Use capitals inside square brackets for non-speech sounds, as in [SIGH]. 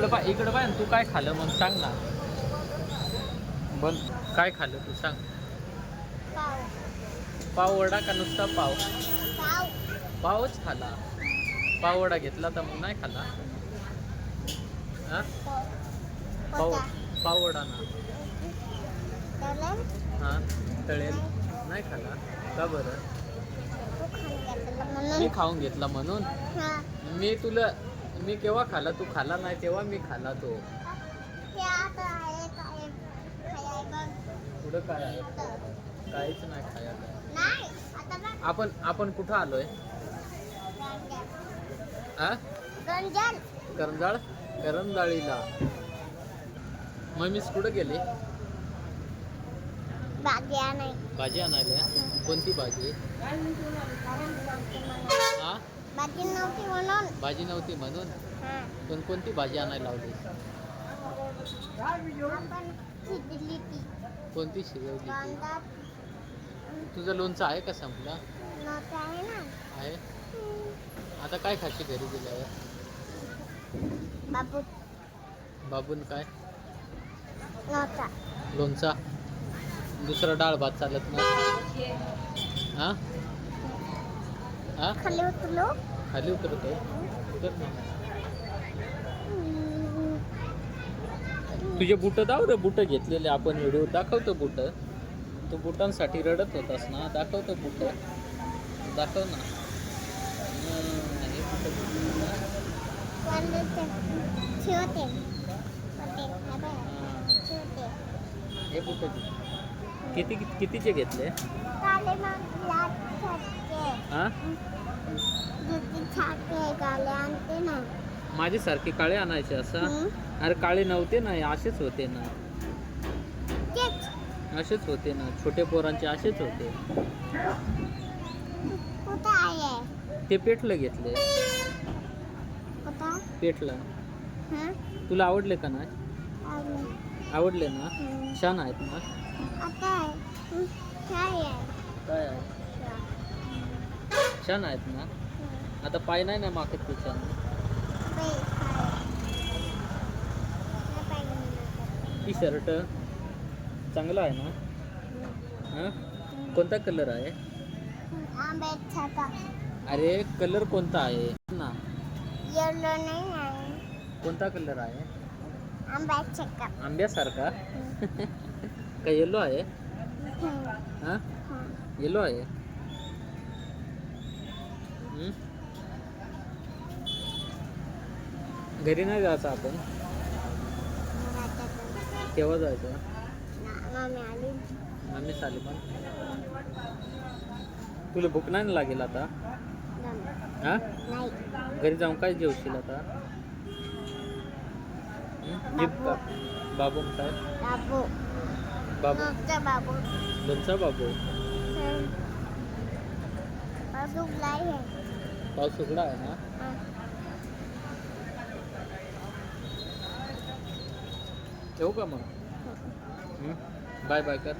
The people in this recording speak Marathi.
इकडं पाय इकडं पाय तू काय खाल्लं मग सांग ना. बन. काय खाल्लं तू सांग. पाव पाव वडा का नुसता पाव? पाव पावच खाला. पाव वडा घेतला तर मग नाही खाला. हा? पाव पाव वडा ना. हा तळेल. नाही खाला. का बरं? मी खाऊन घेतला म्हणून? हा. मी तुला मी केव्हा खाला तू खाला नाही तेव्हा मी खाला तो. पुढं काय आहे. काहीच नाही खायला. आपण आपण कुठं आलोय? हा करंजाळ? करंजाळीला. मम्मीच कुठं गेले? भाजी आणायला? कोणती भाजी? हा? भाजी नव्हती म्हणून. भाजी नव्हती म्हणून? हा. पण कोणती भाजी आणायला लावली? आपण खिचली ती. कोणती शिजवली ती? कांदा. तुझं लोणचं आहे का संपला? नव्हतं आहे ना. आहे? आता काय खाशी घरी गेल्यावर? बाबू. बाबून काय? नव्हता लोणचा. दुसरा डाळ भात चालत नाही? हा? हा? खाली उतरलो. खाली उतरतोय? उतर ना तुझे बुट दाव रे बुट घेतलेले. आपण व्हिडिओ दाखवतो बुट. तू बुटांसाठी रडत होतास ना? दाखवतो बुट. दाखव ना. हे बुट किती कितीचे घेतले? ना. माझ्यासारखे काळे आणायचे असं. अरे काळे नव्हते ना असेच होते ना. असेच होते ना छोटे पोरांचे असेच होते. ते पेठलं घेतले. हं? तुला आवडले का आलं. आवडले. ना. छान आहेत ना? हं. काय आहे? छान आहेत ना. आता पाय नाही ना मागत तू छान. टी शर्ट चांगलं आहे ना हं. कोणता कलर आहे अरे कलर कोणता आहे ना येलो नाही आहे कोणता कलर आहे आंब्याचा [LAUGHS] का येलो आहे हं. येलो आहे? घरी नाही जायचं आपण? केव्हा जायचं? मम्मी आली चालेल पण. तुला भूक नाही लागेल आता. हा? नाही घरी जाऊन काय जेवशील आता? बाबू काय बाबू. बाबू. नव्हता बाबू. पाऊस उघडाय आहे पाऊस उघडा आहे ना ठेवू का मग बाय बाय कर